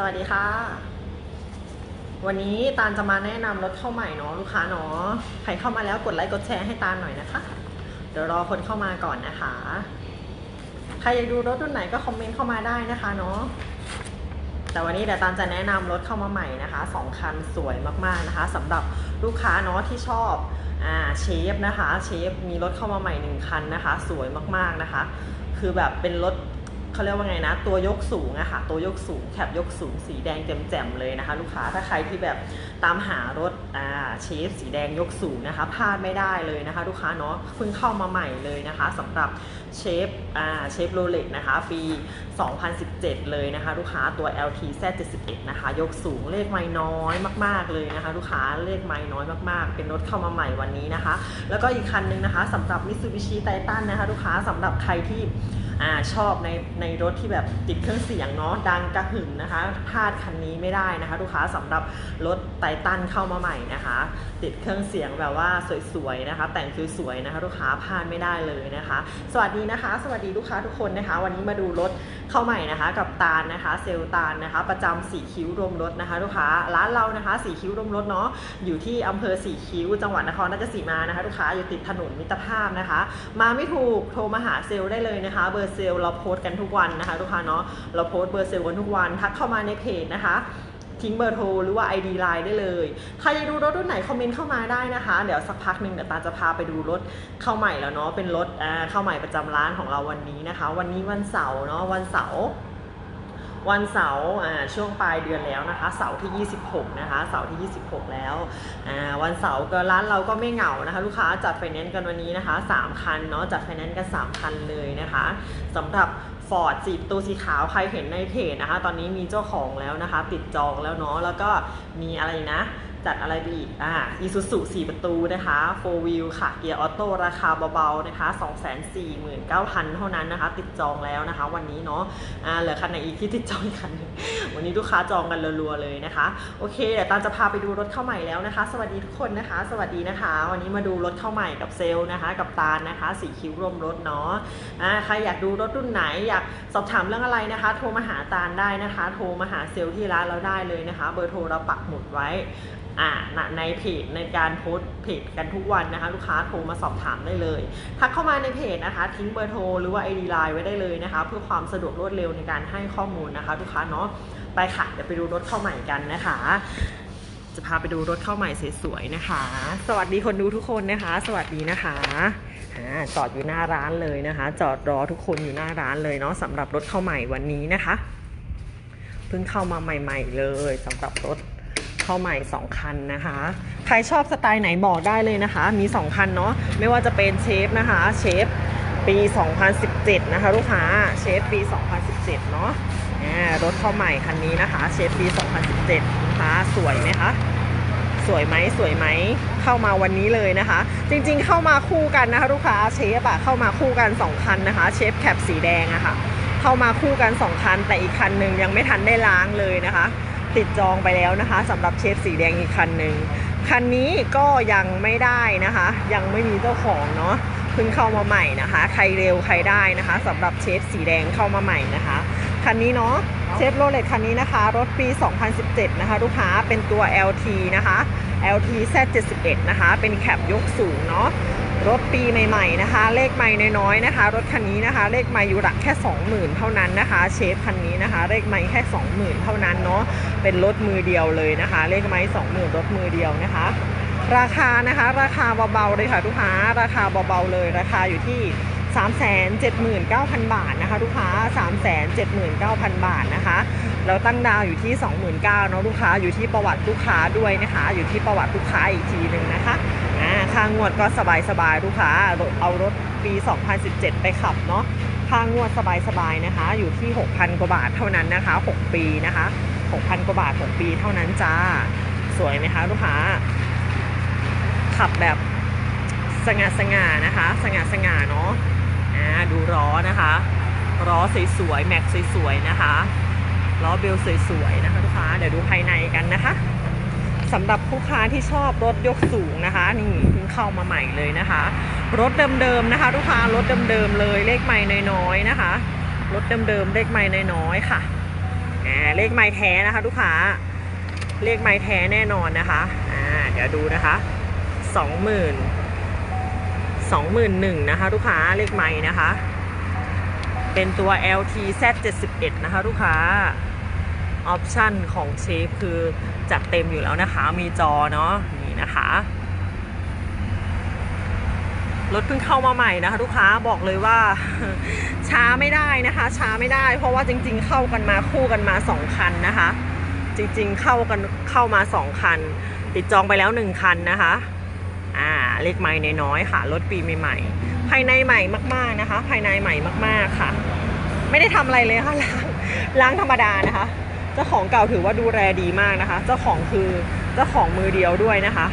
สวัสดีค่ะ วันนี้ตาลจะมาแนะนำรถเข้าใหม่เนาะลูกค้าเนาะใครเข้ามาแล้วกดไลค์กดแชร์ให้ตาลหน่อยนะคะ เดี๋ยวรอคนเข้ามาก่อนนะคะ ใครอยากดูรถรุ่นไหนก็คอมเมนต์เข้ามาได้นะคะเนาะแต่วันนี้เดี๋ยวตาลจะแนะนำรถเข้ามาใหม่นะคะสองคันสวยมากๆนะคะสำหรับลูกค้าเนาะที่ชอบอ่าเชฟนะคะ เชฟมีรถเข้ามาใหม่หนึ่งคันนะคะ สวยมากๆนะคะ คือแบบเป็นรถ เขาเรียกว่าไงนะ ตัวยกสูงอะค่ะ ตัวยกสูงแคบยกสูงสีแดงแจ่มๆเลยนะคะ ลูกค้าถ้าใครที่แบบตามหารถอ่าเชฟสีแดงยกสูงนะคะพลาดไม่ได้เลยนะคะ ลูกค้าเนาะเพิ่งเข้ามาใหม่เลยนะคะสำหรับเชฟอ่าเชฟโรเล็กนะคะ ปี 2017 เลยนะคะ ลูกค้าตัว LT Z71 นะคะ ยกสูงเลขไม่น้อยมาก ๆ เลยนะคะ ลูกค้าเลขไม่น้อยมาก ๆ เป็นรถเข้ามาใหม่วันนี้นะคะ แล้วก็อีกคันนึงนะคะสำหรับ Mitsubishi Titan นะคะ ลูกค้าสำหรับใครที่อ่าชอบในในรถที่แบบติดเครื่องเสียงเนาะดังกระหึ่มนะคะพลาดคันนี้ไม่ได้นะคะ ลูกค้าสำหรับรถไททันเข้ามาใหม่นะคะ ติดเครื่องเสียงแบบว่าสวยๆนะคะ แต่งสวยๆนะคะ ลูกค้าพลาดไม่ได้เลยนะคะ สวัสดีนะคะ สวัสดีลูกค้าทุกคนนะคะ วันนี้มาดูรถเข้าใหม่นะคะ กับตาลนะคะ เซลตาลนะคะ ประจำสีคิ้วรวมรถนะคะ ลูกค้าร้านเรานะคะสีคิ้วรวมรถเนาะอยู่ที่อำเภอสีคิ้ว จังหวัดนครราชสีมานะคะ ลูกค้าอยู่ติดถนนมิตรภาพนะคะ มาไม่ถูกโทรมาหาเซลได้เลยนะคะ เบอร์เซลเราโพสต์กันทุกวันนะคะ ลูกค้าเนาะเราโพสต์เบอร์เซลกันทุกวันทักเข้ามาในเพจนะคะ ทิ้งเบอร์โทรหรือว่า ID Line ได้เลย ใครอยากดูรถรุ่นไหนคอมเมนต์เข้ามาได้นะคะ เดี๋ยวสักพักหนึ่งเดี๋ยวตาจะพาไปดูรถเข้าใหม่แล้วเนาะเป็นรถเข้าใหม่ประจำร้านของเราวันนี้นะคะ วันนี้วันเสาร์เนาะวันเสาร์วันเสาร์ช่วงปลายเดือนแล้วนะคะ เสาร์ที่ 26 นะคะ เสาร์ที่ 26 แล้ววันเสาร์ก็ร้านเราก็ไม่เหงานะคะ ลูกค้าจัดไฟแนนซ์กันวันนี้นะคะ 3 คันเนาะจัดไฟแนนซ์กัน 3 คันเลยนะคะสำหรับ ฟอร์ดสีประตูสีขาวใครเห็นในเพจนะคะ ตอนนี้มีเจ้าของแล้วนะคะ ติดจองแล้วเนาะแล้วก็มีอะไรนะ จัดอะไรไปอีกอ่าอีซูซู4ประตูนะคะ4 wheel ค่ะ เกียร์ออโต้ราคาเบาๆนะคะ 249,000 เท่านั้นนะคะ ติดจองแล้วนะคะ วันนี้เนาะอ่าเหลือคันไหนอีกที่ติดจองกคันนึงวันนี้ลูกค้าจองกันรัวๆเลยนะคะ โอเค เดี๋ยวตามจะพาไปดูรถเข้าใหม่แล้วนะคะ สวัสดีทุกคนนะคะ สวัสดีนะคะ วันนี้มาดูรถเข้าใหม่กับเซลล์นะคะ กับตาลนะคะสีคิ้วรวมรถเนาะอ่าใครอยากดูรถรุ่นไหนอยากสอบถามเรื่องอะไรนะคะ โทรมาหาตาลได้นะคะ โทรมาหาเซลล์ที่ร้านเราได้เลยนะคะ เบอร์โทรเราปักหมุดไว้อ่าในเพจในการโพสเพจกันทุกวันนะคะ ลูกค้าโทรมาสอบถามได้เลยทักเข้ามาในเพจนะคะ ทิ้งเบอร์โทรหรือว่า ID Line ไว้ได้เลยนะคะ เพื่อความสะดวกรวดเร็วในการให้ข้อมูลนะคะ ลูกค้าเนาะไปค่ะเดี๋ยวไปดูรถเข้าใหม่กันนะคะ จะพาไปดูรถเข้าใหม่สวยๆนะคะ สวัสดีคนดูทุกคนนะคะ สวัสดีนะคะจอดอยู่หน้าร้านเลยนะคะ จอดรอทุกคนอยู่หน้าร้านเลยเนาะสำหรับรถเข้าใหม่วันนี้นะคะเพิ่งเข้ามาใหม่ ๆ เลยสำหรับรถ เข้าใหม่ 2 คันนะคะ ใครชอบสไตล์ไหนบอกได้เลยนะคะ มี 2 คันเนาะไม่ว่าจะเป็นเชฟนะคะเชฟปี 2017 นะคะ ลูกค้าเชฟปี 2017 เนาะอ่รถเข้าใหม่คันนี้นะคะ เชฟปี 2017 นะคะสวยไหมคะสวยไหมสวยไหมเข้ามาวันนี้เลยนะคะ จริงๆเข้ามาคู่กันนะคะลูกค้าเชฟอะเข้ามาคู่กัน 2 คันนะคะ เชฟแคปสีแดงอะค่ะเข้ามาคู่กัน 2 คัน แต่อีกคันหนึ่งยังไม่ทันได้ล้างเลยนะคะ ติดจองไปแล้วนะคะสำหรับเชฟสีแดงอีกคันหนึ่งคันนี้ก็ยังไม่ได้นะคะ ยังไม่มีเจ้าของเนาะเพิ่งเข้ามาใหม่นะคะ ใครเร็วใครได้นะคะสำหรับเชฟสีแดงเข้ามาใหม่นะคะคันนี้เนาะเชฟโรเลตคันนี้นะคะ รถปี 2017 นะคะ ลูกค้าเป็นตัว LT นะคะ LT Z71 นะคะ เป็นแคปยกสูงเนาะ รถปีใหม่ๆนะคะ เลขไม่น้อยๆนะคะ รถคันนี้นะคะ เลขไม่อยู่หลักแค่ 20,000 เท่านั้นนะคะ เชฟคันนี้นะคะ เลขไม่แค่ 20,000 เท่านั้นเนาะเป็นรถมือเดียวเลยนะคะ เลขไม่20,000 รถมือเดียวนะคะ ราคานะคะ ราคาเบาๆเลยค่ะลูกค้าราคาเบาๆเลยราคาอยู่ที่379,000 บาทนะคะลูกค้า379,000 บาทนะคะ เราตั้งดาวอยู่ที่ 29,000เนาะลูกค้าอยู่ที่ประวัติลูกค้าด้วยนะคะ อยู่ที่ประวัติลูกค้าอีกทีหนึ่งนะคะอ่าค่างวดก็สบายๆลูกค้ารถเอารถปี 2017 ไปขับเนาะค่างวดสบายๆนะคะ อยู่ที่ 6,000 กว่าบาทเท่านั้นนะคะ 6 ปีนะคะ 6,000 กว่าบาท 6 ปีเท่านั้นจ้า สวยไหมคะลูกค้า ขับแบบสง่าสง่าๆนะคะ สง่าสง่าๆเนาะอ่าดูล้อนะคะล้อสวยๆแม็กสวยๆนะคะ ล้อเบลสวยๆนะคะลูกค้าเดี๋ยวดูภายในกันนะคะสำหรับผู้ค้าที่ชอบรถยกสูงนะคะ นี่เพิ่งเข้ามาใหม่เลยนะคะ รถเดิมๆนะคะลูกค้ารถเดิมๆเลยเลขไม่น้อยๆนะคะ รถเดิมๆเลขไม่น้อยๆค่ะเลขไม้แท้นะคะลูกค้าเลขไม้แท้แน่นอนนะคะอ่าเดี๋ยวดูนะคะสองหมื่นสองหมื่นหนึ่งนะคะลูกค้าเลขไม้นะคะ เป็นตัว LT Z 71 นะคะลูกค้า ออปชันของเชฟคือจัดเต็มอยู่แล้วนะคะ มีจอเนาะนี่นะคะ รถเพิ่งเข้ามาใหม่นะคะลูกค้าบอกเลยว่า ช้าไม่ได้นะคะ ช้าไม่ได้ เพราะว่าจริง ๆ เข้ากันมาคู่กันมาสองคันนะคะ จริง ๆ เข้ากันเข้ามาสองคัน ติดจองไปแล้วหนึ่งคันนะคะ อ่าเลขไม้น้อยๆค่ะรถปีใหม่ๆ ภายในใหม่มากๆนะคะ ภายในใหม่มากๆค่ะ ไม่ได้ทำอะไรเลยค่ะล้างล้างธรรมดานะคะ เจ้าของเก่าถือว่าดูแลดีมากนะคะ เจ้าของคือเจ้าของมือเดียวด้วยนะคะ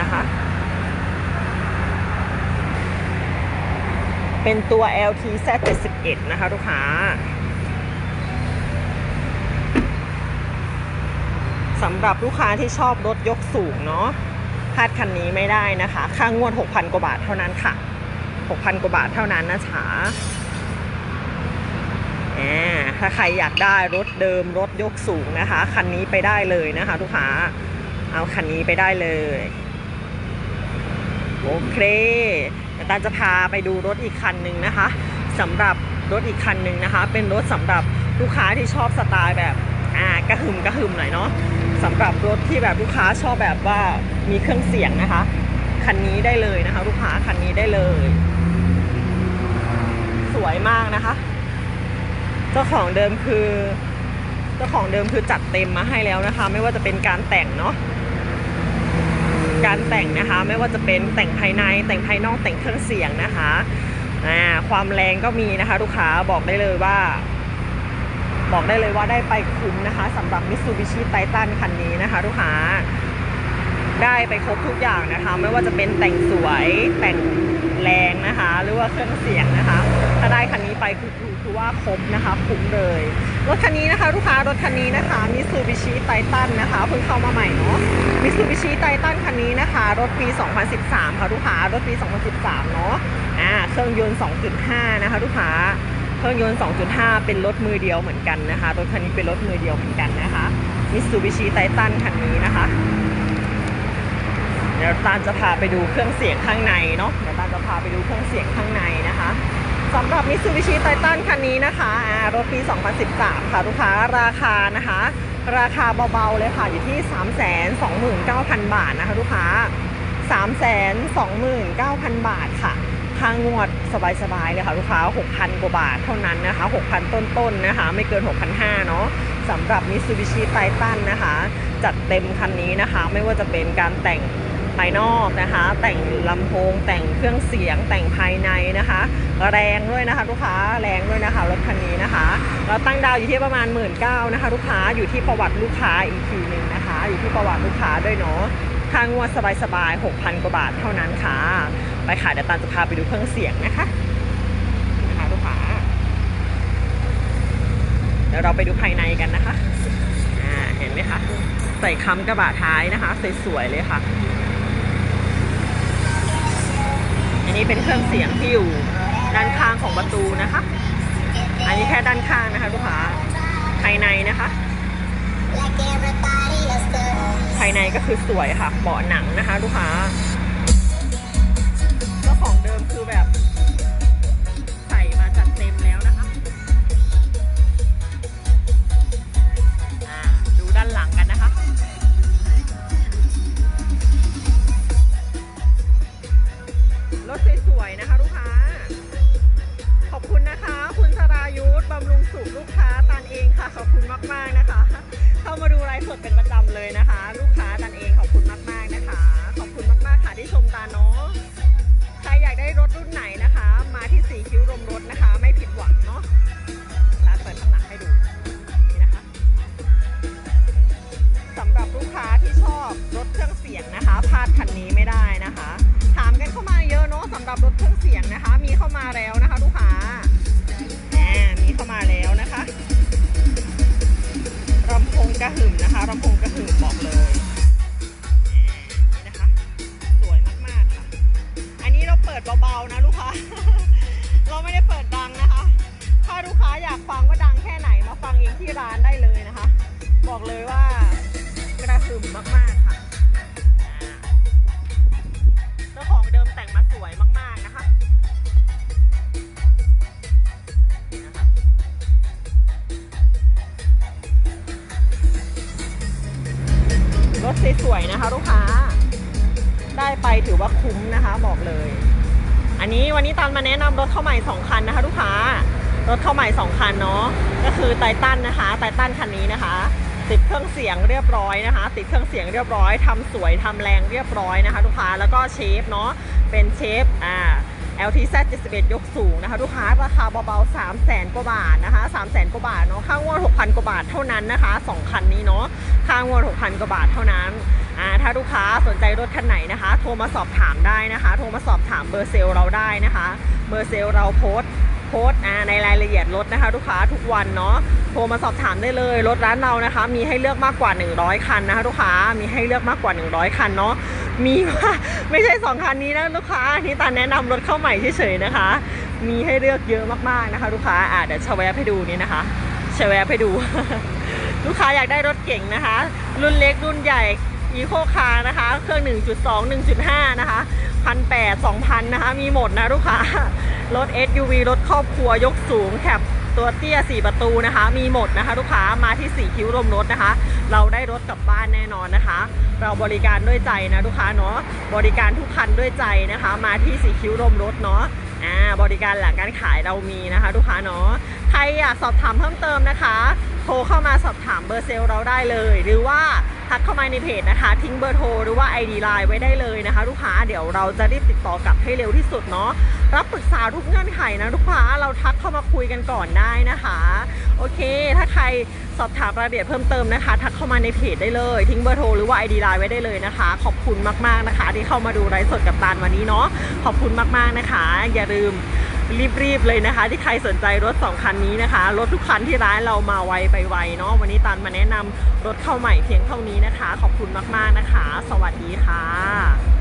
นะคะ เป็นตัว LT Z 71นะคะลูกค้าสำหรับลูกค้าที่ชอบรถยกสูงเนาะ พลาดคันนี้ไม่ได้นะคะ ค่างวด 6,000 กว่าบาทเท่านั้นค่ะ 6,000 กว่าบาทเท่านั้นนะคะแหมถ้าใครอยากได้รถเดิมรถยกสูงนะคะ คันนี้ไปได้เลยนะคะลูกค้า เอาคันนี้ไปได้เลย โอเคเดี๋ยวตาจะพาไปดูรถอีกคันหนึ่งนะคะสำหรับรถอีกคันหนึ่งนะคะ เป็นรถสำหรับลูกค้าที่ชอบสไตล์แบบอ่ากระหึมกระหึมหน่อยเนาะ สำหรับรถที่แบบลูกค้าชอบแบบว่ามีเครื่องเสียงนะคะ คันนี้ได้เลยนะคะ ลูกค้าคันนี้ได้เลย สวยมากนะคะ เจ้าของเดิมคือ เจ้าของเดิมคือจัดเต็มมาให้แล้วนะคะ ไม่ว่าจะเป็นการแต่งเนาะการแต่งนะคะ ไม่ว่าจะเป็นแต่งภายในแต่งภายนอกแต่งเครื่องเสียงนะคะความแรงก็มีนะคะ ลูกค้าบอกได้เลยว่า บอกได้เลยว่าได้ไปคุ้มนะคะสำหรับ Mitsubishi Titan คันนี้นะคะลูกค้าได้ไปครบทุกอย่างนะคะ ไม่ว่าจะเป็นแต่งสวยแต่งแรงนะคะ หรือว่าเครื่องเสียงนะคะ ถ้าได้คันนี้ไปคือคือคือว่าครบนะคะคุ้มเลยรถคันนี้นะคะลูกค้ารถคันนี้นะคะมิตซูบิชิไททันนะคะเพิ่งเข้ามาใหม่เนาะมิตซูบิชิไททันคันนี้นะคะ รถปี 2013 ค่ะลูกค้ารถปี 2013 เนาะอ่าเครื่องยนต์ 2.5 นะคะลูกค้า เครื่องยนต์ 2.5 เป็นรถมือเดียวเหมือนกันนะคะ รถคันนี้เป็นรถมือเดียวเหมือนกันนะคะมิตซูบิชิไททันคันนี้นะคะ เดี๋ยวตาจะพาไปดูเครื่องเสียงข้างในเนาะ เดี๋ยวตาจะพาไปดูเครื่องเสียงข้างในนะคะสำหรับ Mitsubishi Titan คันนี้นะคะรถปี 2013 ค่ะลูกค้าราคานะคะ ราคาเบาๆเลยค่ะอยู่ที่ 329,000 บาทนะคะลูกค้า 329,000 บาทค่ะ ค่างวดสบายๆเลยค่ะลูกค้า 6,000 กว่าบาทเท่านั้นนะคะ 6,000 ต้นๆนะคะ ไม่เกิน 6,500 เนาะสำหรับ Mitsubishi Titan นะคะ จัดเต็มคันนี้นะคะ ไม่ว่าจะเป็นการแต่งภายนอกนะคะ แต่งลำโพงแต่งเครื่องเสียงแต่งภายในนะคะ แรงด้วยนะคะลูกค้าแรงด้วยนะคะรถคันนี้นะคะ เราตั้งดาวอยู่ที่ประมาณ 1 9ื่นนะคะลูกค้าอยู่ที่ประวัติลูกค้าอีกทีหนึ่งนะคะ อยู่ที่ประวัติลูกค้าด้วยเนาะค่างวดสบายๆ6,000 กว่าบาทเท่านั้นค่ะ ไปค่ะเดี๋ยวตาจะพาไปดูเครื่องเสียงนะคะนะคะลูกค้าเดี๋ยวเราไปดูภายในกันนะคะอ่าเห็นไหมคะใส่ค้ำกระบะท้ายนะคะสวยๆเลยค่ะ อันนี้เป็นเครื่องเสียงที่อยู่ด้านข้างของประตูนะคะ อันนี้แค่ด้านข้างนะคะลูกค้าภายในนะคะภายในก็คือสวยค่ะเบาะหนังนะคะ ลูกค้า คิ้วรมรถนะคะ ไม่ผิดหวังเนาะร้านเปิดข้างหลังให้ดูนี่นะคะสำหรับลูกค้าที่ชอบรถเครื่องเสียงนะคะพลาดคันนี้ไม่ได้นะคะ ถามกันเข้ามาเยอะเนาะสำหรับรถเครื่องเสียงนะคะ มีเข้ามาแล้วนะคะลูกค้าแหมมีเข้ามาแล้วนะคะลำโพงกระหึ่มนะคะลำโพงกระหึ่มบอกเลยแหมนี่นะค ก็ไม่ได้เปิดดังนะคะ ถ้าลูกค้าอยากฟังว่าดังแค่ไหนมาฟังเองที่ร้านได้เลยนะคะ บอกเลยว่า ม่สองคันนะคะลูกค้ารถเข้าใหม่สองคันเนาะก็คือไททันนะคะไททันคันนี้นะคะ ติดเครื่องเสียงเรียบร้อยนะคะ ติดเครื่องเสียงเรียบร้อยทำสวยทำแรงเรียบร้อยนะคะลูกค้าแล้วก็เชฟเนาะเป็นเชฟอ่า LTZ 71 ยกสูงนะคะลูกค้าราคาเบาๆ 3 0 0แสนกว่าบาทนะคะ3 0 0แสนกว่าบาทเนาะค่างวด 6,000 กว่าบาทเท่านั้นนะคะสองคันนี้เนาะค่างวด 6,000 กว่าบาทเท่านั้น ถ้าลูกค้าสนใจรถคันไหนนะคะ โทรมาสอบถามได้นะคะ โทรมาสอบถามเบอร์เซลเราได้นะคะ เบอร์เซลเราโพสโพสในรายละเอียดรถนะคะ ลูกค้าทุกวันเนาะโทรมาสอบถามได้เลย รถร้านเรานะคะ มีให้เลือกมากกว่า 100 คันนะคะ ลูกค้ามีให้เลือกมากกว่า 100 คันเนาะมีว่าไม่ใช่สองคันนี้นะลูกค้านี่ตาแนะนำรถเข้าใหม่เฉยๆนะคะ มีให้เลือกเยอะมากๆนะคะ ลูกค้าอ่าเดี๋ยวชแวบให้ดูนี่นะคะชแวบให้ดู ลูกค้าอยากได้รถเก่งนะคะ รุ่นเล็กรุ่นใหญ่ อีโคคานะคะ เครื่อง 1.2 1.5 นะคะพันแปดสองพันนะคะ มีหมดนะลูกค้ารถ SUV รถครอบครัวยกสูงแคบตัวเตี้ย 4 ประตูนะคะ มีหมดนะคะ ลูกค้ามาที่ 4 คิ้วรมรถนะคะ เราได้รถกลับบ้านแน่นอนนะคะ เราบริการด้วยใจนะลูกค้าเนาะบริการทุกคันด้วยใจนะคะ มาที่4คิ้วรมรถเนาะอ่าบริการหลังการขายเรามีนะคะ ลูกค้าเนาะใครอยากสอบถามเพิ่มเติมนะคะ โทรเข้ามาสอบถามเบอร์เซลเราได้เลย หรือว่าทักเข้ามาในเพจนะคะ ทิ้งเบอร์โทรหรือว่า ID Line ไว้ได้เลยนะคะ ลูกค้าเดี๋ยวเราจะรีบติดต่อกลับให้เร็วที่สุดเนาะรับปรึกษาทุกเงื่อนไขนะลูกค้าเราทักเข้ามาคุยกันก่อนได้นะคะ โอเค ถ้าใครสอบถามรายละเอียดเพิ่มเติมนะคะ ทักเข้ามาในเพจได้เลย ทิ้งเบอร์โทรหรือว่า ID Line ไว้ได้เลยนะคะ ขอบคุณมากๆนะคะ ที่เข้ามาดูไลฟ์สดกับตาลวันนี้เนาะขอบคุณมากๆนะคะ อย่าลืม รีบๆเลยนะคะ ที่ใครสนใจรถ 2 คันนี้นะคะ รถทุกคันที่ร้านเรามาไวไปไวเนาะวันนี้ตันมาแนะนำรถเข้าใหม่เพียงเท่านี้นะคะ ขอบคุณมากๆนะคะ สวัสดีค่ะ